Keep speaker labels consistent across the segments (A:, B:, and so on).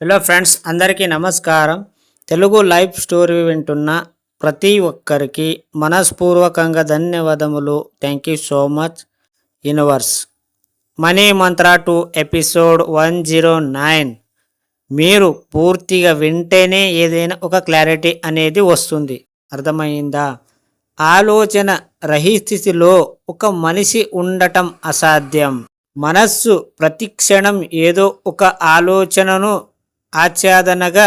A: Hello friends అందరికీ నమస్కారం. Telugu life story వింటున్న ప్రతి ఒక్కరికి మనస్పూర్వకంగా ధన్యవాదములు. Thank you so much universe money mantra two episode one zero nine మీరు పూర్తిగా వింటేనే ఏదైనా ఒక క్లారిటీ అనేది వస్తుంది. అర్థమైందా? ఆలోచన రహిస్థితిలో ఒక మనిషి ఉండటం అసాధ్యం. మనస్సు ప్రతిక్షణం ఏదో ఒక ఆలోచనను ఆచ్ఛాదనగా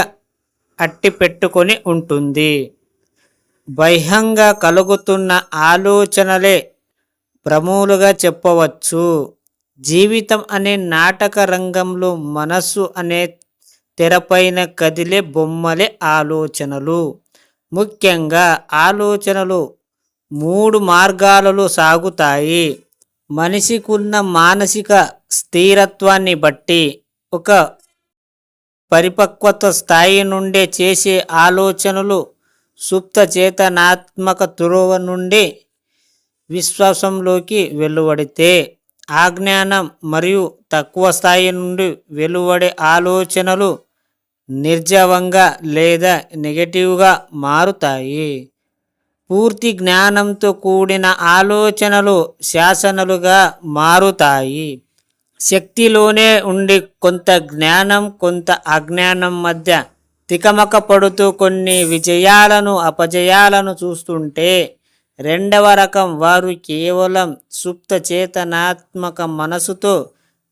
A: అట్టి పెట్టుకొని ఉంటుంది. బహ్యంగా కలుగుతున్న ఆలోచనలే భ్రమూలుగా చెప్పవచ్చు. జీవితం అనే నాటక రంగంలో మనస్సు అనే తెరపైన కదిలే బొమ్మలే ఆలోచనలు. ముఖ్యంగా ఆలోచనలు మూడు మార్గాలలో సాగుతాయి. మనిషికున్న మానసిక స్థిరత్వాన్ని బట్టి ఒక పరిపక్వత స్థాయి నుండే చేసే ఆలోచనలు సుప్త చేతనాత్మక తురువ నుండి విశ్వాసంలోకి వెలువడితే ఆజ్ఞానం మరియు తక్కువ స్థాయి నుండి వెలువడే ఆలోచనలు నిర్జవంగా లేదా నెగటివ్గా మారుతాయి. పూర్తి జ్ఞానంతో కూడిన ఆలోచనలు శాసనలుగా మారుతాయి. శక్తిలోనే ఉండి కొంత జ్ఞానం కొంత అజ్ఞానం మధ్య తికమక పడుతూ కొన్ని విజయాలను అపజయాలను చూస్తుంటే రెండవ రకం వారు కేవలం సుప్త చేతనాత్మక మనసుతో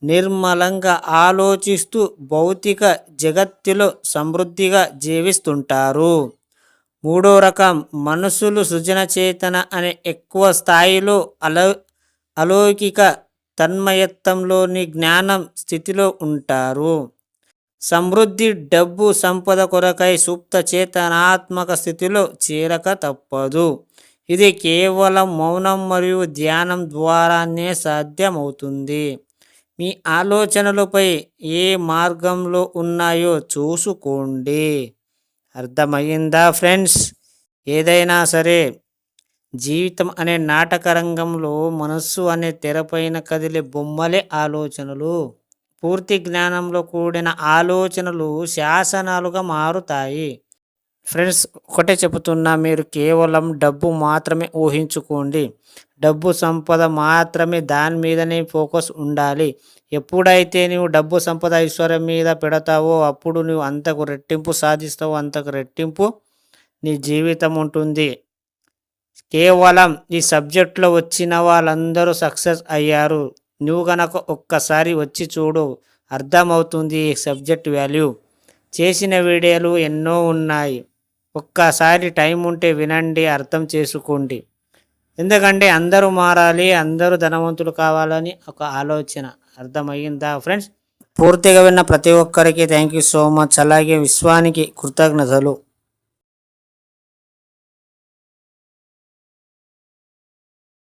A: నిర్మలంగా ఆలోచిస్తూ భౌతిక జగత్తులో సమృద్ధిగా జీవిస్తుంటారు. మూడో రకం మనసులు సృజన చేతన అనే ఎక్కువ స్థాయిలో అలౌ అలౌకిక తన్మయత్వంలోని జ్ఞానం స్థితిలో ఉంటారు. సమృద్ధి డబ్బు సంపద కొరకై సుప్త చేతనాత్మక స్థితిలో చేరక తప్పదు. ఇది కేవలం మౌనం మరియు ధ్యానం ద్వారానే సాధ్యమవుతుంది. మీ ఆలోచనలపై ఏ మార్గంలో ఉన్నాయో చూసుకోండి. అర్థమయ్యిందా ఫ్రెండ్స్? ఏదైనా సరే జీవితం అనే నాటకరంగంలో మనస్సు అనే తెరపైన కదిలే బొమ్మలే ఆలోచనలు. పూర్తి జ్ఞానంలో కూడిన ఆలోచనలు శాసనాలుగా మారుతాయి. ఫ్రెండ్స్ ఒకటే చెబుతున్నా మీరు కేవలం డబ్బు మాత్రమే ఊహించుకోండి. డబ్బు సంపద మాత్రమే దాని మీదనే ఫోకస్ ఉండాలి. ఎప్పుడైతే నువ్వు డబ్బు సంపద ఐశ్వర్యం మీద పెడతావో అప్పుడు నువ్వు అంతకు రెట్టింపు సాధిస్తావో అంతకు రెట్టింపు నీ జీవితం ఉంటుంది. కేవలం ఈ సబ్జెక్ట్లో వచ్చిన వాళ్ళందరూ సక్సెస్ అయ్యారు. నువ్వు గనక ఒక్కసారి వచ్చి చూడు అర్థమవుతుంది ఈ సబ్జెక్ట్ వాల్యూ. చేసిన వీడియోలు ఎన్నో ఉన్నాయి. ఒక్కసారి టైం ఉంటే వినండి అర్థం చేసుకోండి. ఎందుకంటే అందరూ మారాలి అందరూ ధనవంతులు కావాలని ఒక ఆలోచన. అర్థమయ్యిందా ఫ్రెండ్స్? పూర్తిగా విన్న ప్రతి ఒక్కరికి థ్యాంక్ యూ సో మచ్. అలాగే విశ్వానికి కృతజ్ఞతలు.